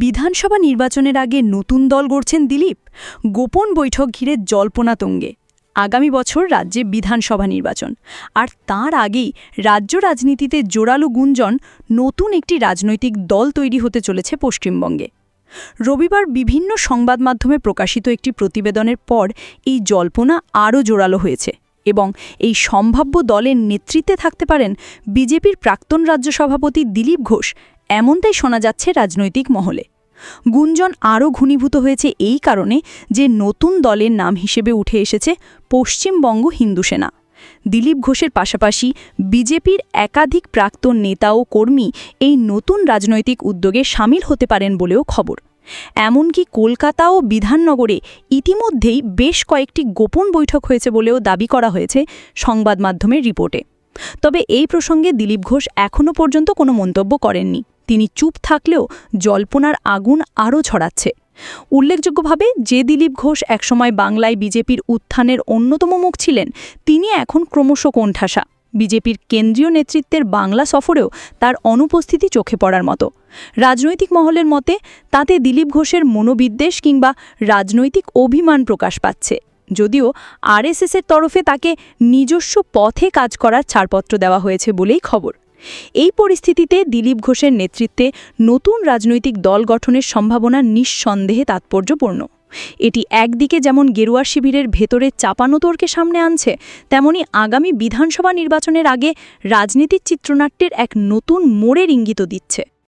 বিধানসভা নির্বাচনের আগে নতুন দল গড়ছেন দিলীপ। গোপন বৈঠক ঘিরে জল্পনা তঙ্গে। আগামী বছর রাজ্যে বিধানসভা নির্বাচন। আর তার আগেই রাজ্য রাজনীতিতে জোরালো গুঞ্জন নতুন একটি রাজনৈতিক দল তৈরি হতে চলেছে পশ্চিমবঙ্গে। রবিবার বিভিন্ন সংবাদ মাধ্যমে প্রকাশিত একটি প্রতিবেদনের পর এই জল্পনা আরও জোরালো হয়েছে এবং এই সম্ভাব্য দলের নেতৃত্বে থাকতে পারেন বিজেপির প্রাক্তন রাজ্য সভাপতি দিলীপ ঘোষ এমনটাই শোনা যাচ্ছে রাজনৈতিক মহলে। গুঞ্জন আরও ঘনীভূত হয়েছে এই কারণে যে নতুন দলের নাম হিসেবে উঠে এসেছে পশ্চিমবঙ্গ হিন্দু সেনা। দিলীপ ঘোষের পাশাপাশি বিজেপির একাধিক প্রাক্তন নেতা ও কর্মী এই নতুন রাজনৈতিক উদ্যোগে সামিল হতে পারেন বলেও খবর। এমনকি কলকাতা ও বিধাননগরে ইতিমধ্যেই বেশ কয়েকটি গোপন বৈঠক হয়েছে বলেও দাবি করা হয়েছে সংবাদ মাধ্যমের রিপোর্টে। তবে এই প্রসঙ্গে দিলীপ ঘোষ এখনও পর্যন্ত কোনো মন্তব্য করেননি। তিনি চুপ থাকলেও জল্পনার আগুন আরও ছড়াচ্ছে। উল্লেখযোগ্যভাবে যে দিলীপ ঘোষ একসময় বাংলায় বিজেপির উত্থানের অন্যতম মুখ ছিলেন, তিনি এখন ক্রমশ কোণঠাসা। বিজেপির কেন্দ্রীয় নেতৃত্বের বাংলা সফরেও তার অনুপস্থিতি চোখে পড়ার মতো। রাজনৈতিক মহলের মতে, তাতে দিলীপ ঘোষের মনোবিদ্বেষ কিংবা রাজনৈতিক অভিমান প্রকাশ পাচ্ছে। যদিও আরএসএসের তরফে তাকে নিজস্ব পথে কাজ করার ছাড়পত্র দেওয়া হয়েছে বলেই খবর। এই পরিস্থিতিতে দিলীপ ঘোষের নেতৃত্বে নতুন রাজনৈতিক দল গঠনের সম্ভাবনা নিঃসন্দেহে তাৎপর্যপূর্ণ। এটি একদিকে যেমন গেরুয়া শিবিরের ভেতরে চাপানোতরকে সামনে আনছে, তেমনি আগামী বিধানসভা নির্বাচনের আগে রাজনীতির চিত্রনাট্যের এক নতুন মোড়ের ইঙ্গিত দিচ্ছে।